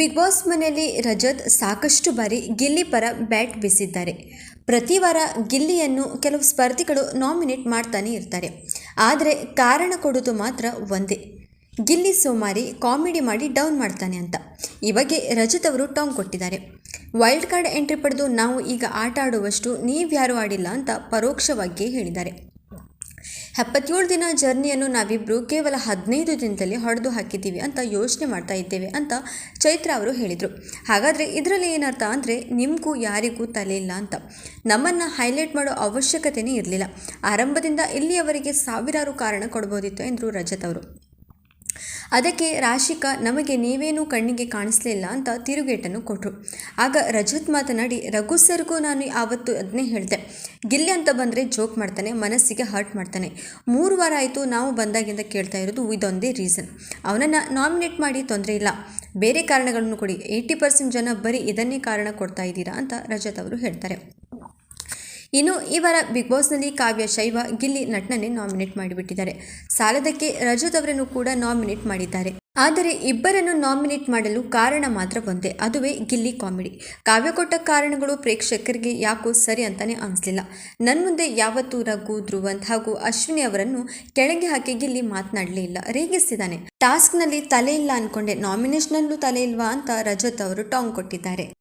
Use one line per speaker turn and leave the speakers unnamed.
Big boss ಮನೆಯಲ್ಲಿ ರಜತ್ ಸಾಕಷ್ಟು ಬಾರಿ ಗಿಲ್ಲಿ ಪರ ಬ್ಯಾಟ್ ಬಿಸಿದ್ದಾರೆ. ಪ್ರತಿ ವಾರ ಗಿಲ್ಲಿಯನ್ನು ಕೆಲವು ಸ್ಪರ್ಧಿಗಳು ನಾಮಿನೇಟ್ ಮಾಡ್ತಾನೆ ಇರ್ತಾರೆ. ಆದರೆ ಕಾರಣ ಕೊಡೋದು ಮಾತ್ರ ಒಂದೇ. ಗಿಲ್ಲಿ ಸೋಮಾರಿ ಕಾಮಿಡಿ ಮಾಡಿ ಡೌನ್ ಮಾಡ್ತಾನೆ ಅಂತ. ಈ ಬಗ್ಗೆ ರಜತ್ ಅವರು ಟಾಂಗ್ ಕೊಟ್ಟಿದ್ದಾರೆ. ವೈಲ್ಡ್ ಕಾರ್ಡ್ ಎಂಟ್ರಿ ಪಡೆದು ನಾವು ಈಗ ಆಟ ಆಡುವಷ್ಟು ನೀವ್ಯಾರೂ ಆಡಿಲ್ಲ ಅಂತ ಪರೋಕ್ಷವಾಗಿಯೇ ಹೇಳಿದ್ದಾರೆ. ಎಪ್ಪತ್ತೇಳು ದಿನ ಜರ್ನಿಯನ್ನು ನಾವಿಬ್ಬರು ಕೇವಲ ಹದಿನೈದು ದಿನದಲ್ಲಿ ಹೊಡೆದು ಹಾಕಿದ್ದೀವಿ ಅಂತ ಯೋಚನೆ ಮಾಡ್ತಾ ಇದ್ದೇವೆ ಅಂತ ಚೈತ್ರ ಅವರು ಹೇಳಿದರು. ಹಾಗಾದರೆ ಇದರಲ್ಲಿ ಏನರ್ಥ ಅಂದರೆ ನಿಮಗೂ ಯಾರಿಗೂ ತಲೆ ಇಲ್ಲ ಅಂತ. ನಮ್ಮನ್ನು ಹೈಲೈಟ್ ಮಾಡೋ ಅವಶ್ಯಕತೆಯೇ ಇರಲಿಲ್ಲ. ಆರಂಭದಿಂದ ಇಲ್ಲಿಯವರೆಗೆ ಸಾವಿರಾರು ಕಾರಣ ಕೊಡ್ಬೋದಿತ್ತು ಎಂದರು ರಜತ್ ಅವರು. ಅದಕ್ಕೆ ರಾಶಿಕಾ, ನಮಗೆ ನೀವೇನೂ ಕಣ್ಣಿಗೆ ಕಾಣಿಸ್ಲಿಲ್ಲ ಅಂತ ತಿರುಗೇಟನ್ನು ಕೊಟ್ಟರು ಆಗ ರಜತ್ ಮಾತನಾಡಿ, ರಘು ಸರ್ಗೂ ನಾನು ಆವತ್ತು ಅದನ್ನೇ ಹೇಳಿದೆ. ಗಿಲ್ಲಿ ಅಂತ ಬಂದರೆ ಜೋಕ್ ಮಾಡ್ತಾನೆ, ಮನಸ್ಸಿಗೆ ಹರ್ಟ್ ಮಾಡ್ತಾನೆ. ಮೂರು ವಾರ ಆಯಿತು, ನಾವು ಬಂದಾಗಿಂದ ಕೇಳ್ತಾ ಇರೋದು ಇದೊಂದೇ ರೀಸನ್. ಅವನನ್ನು ನಾಮಿನೇಟ್ ಮಾಡಿ ತೊಂದರೆ ಇಲ್ಲ. ಬೇರೆ ಕಾರಣಗಳನ್ನು ಕೊಡಿ. ಏಯ್ಟಿ ಪರ್ಸೆಂಟ್ ಜನ ಬರೀ ಇದನ್ನೇ ಕಾರಣ ಕೊಡ್ತಾ ಇದ್ದೀರಾ ಅಂತ ರಜತ್ ಅವರು ಹೇಳ್ತಾರೆ. ಇನ್ನು ಇವರ ವಾರ ಬಿಗ್ ಬಾಸ್ನಲ್ಲಿ ಕಾವ್ಯ, ಶೈವ, ಗಿಲ್ಲಿ ನಟನನ್ನೇ ನಾಮಿನೇಟ್ ಮಾಡಿಬಿಟ್ಟಿದ್ದಾರೆ. ಸಾಲದಕ್ಕೆ ರಜತ್ ಅವರನ್ನು ಕೂಡ ನಾಮಿನೇಟ್ ಮಾಡಿದ್ದಾರೆ. ಆದರೆ ಇಬ್ಬರನ್ನು ನಾಮಿನೇಟ್ ಮಾಡಲು ಕಾರಣ ಮಾತ್ರ ಒಂದೇ, ಅದುವೇ ಗಿಲ್ಲಿ ಕಾಮಿಡಿ ಕಾವ್ಯ ಕೊಟ್ಟ ಕಾರಣಗಳು ಪ್ರೇಕ್ಷಕರಿಗೆ ಯಾಕೋ ಸರಿ ಅಂತಾನೆ ಅನಿಸ್ಲಿಲ್ಲ. ನನ್ನ ಮುಂದೆ ಯಾವತ್ತೂ ರಘು, ಧ್ರುವಂತ್ ಹಾಗೂ ಅಶ್ವಿನಿ ಅವರನ್ನು ಕೆಳಗೆ ಹಾಕಿ ಗಿಲ್ಲಿ ಮಾತನಾಡಲೇ ಇಲ್ಲ. ರೇಗಿಸಿದ್ದಾನೆ ಟಾಸ್ಕ್ನಲ್ಲಿ ತಲೆ ಇಲ್ಲ ಅನ್ಕೊಂಡೆ. ನಾಮಿನೇಷನ್ನಲ್ಲೂ ತಲೆ ಇಲ್ವಾ ಅಂತ ರಜತ್ ಅವರು ಟಾಂಗ್ ಕೊಟ್ಟಿದ್ದಾರೆ.